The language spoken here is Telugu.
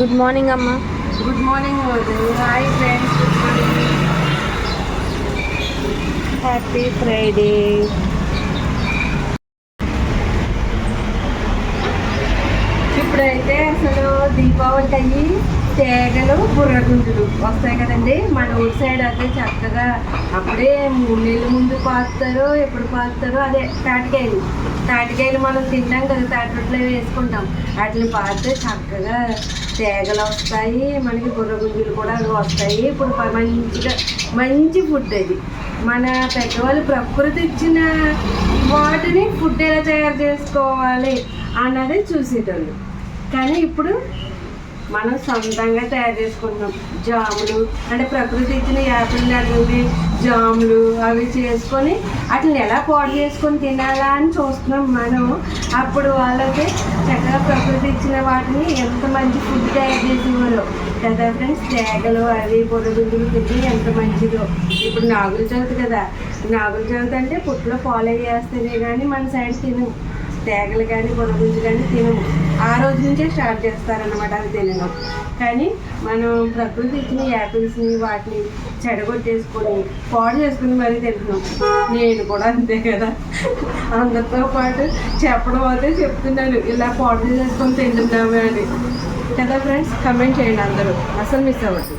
గుడ్ మార్నింగ్ అమ్మా. Good morning hi friends good morning happy Friday ఇప్పుడైతే అసలు దీపావళికి అయ్యి తేగలు బుర్రగుండులు వస్తాయి కదండి. మన ఊరి సైడ్ అయితే చక్కగా అప్పుడే మూడు నెలల ముందు పాతారో ఎప్పుడు పాతారో అదే తాటికాయలు. తాటికాయలు మనం తింటాం కదా తాటిలో వేసుకుంటాం. వాటిని పాతే చక్కగా తేగలు వస్తాయి మనకి బుర్రగుంజులు కూడా అవి వస్తాయి. ఇప్పుడు ప- మంచిగా మంచి ఫుడ్ అది. మన పెద్దవాళ్ళు ప్రకృతి ఇచ్చిన వాటిని ఫుడ్ ఎలా తయారు చేసుకోవాలి అన్నది చూసేటోళ్ళు. కానీ ఇప్పుడు మనం సొంతంగా తయారు చేసుకుంటున్నాం. జాములు అంటే ప్రకృతి ఇచ్చిన యాపిల్ అటువంటి జాములు అవి చేసుకొని వాటిని ఎలా పాడు చేసుకొని తినాలా అని చూస్తున్నాం మనం. అప్పుడు వాళ్ళకి చక్కగా ప్రకృతి ఇచ్చిన వాటిని ఎంత మంచి ఫుడ్ తయారు చేసేవాళ్ళు. కదా ఫ్రెండ్స్ తేగలు అవి బుర్రగుండులు తిని ఎంత మంచిదో. ఇప్పుడు నాగుల చవితి కదా. నాగుల చవితి అంటే పుట్లో ఫాలో చేస్తేనే కానీ మన సైడ్ తినం తేగలు కానీ బుర్రగుంజు కానీ తినము. ఆ రోజు నుంచే స్టార్ట్ చేస్తారనమాట అవి తినడం. కానీ మనం ప్రకృతి ఇచ్చిన యాపిల్స్ని వాటిని చెడగొట్టేసుకొని పాడు చేసుకుని మరీ తింటున్నాం. నేను కూడా అంతే కదా. అందరితో పాటు చెప్పడం అయితే చెప్తున్నాను. ఇలా పాడు చేసుకొని తింటున్నాము అని. కదా ఫ్రెండ్స్ కమెంట్ చేయండి అందరూ. అసలు మిస్ అవ్వద్దు.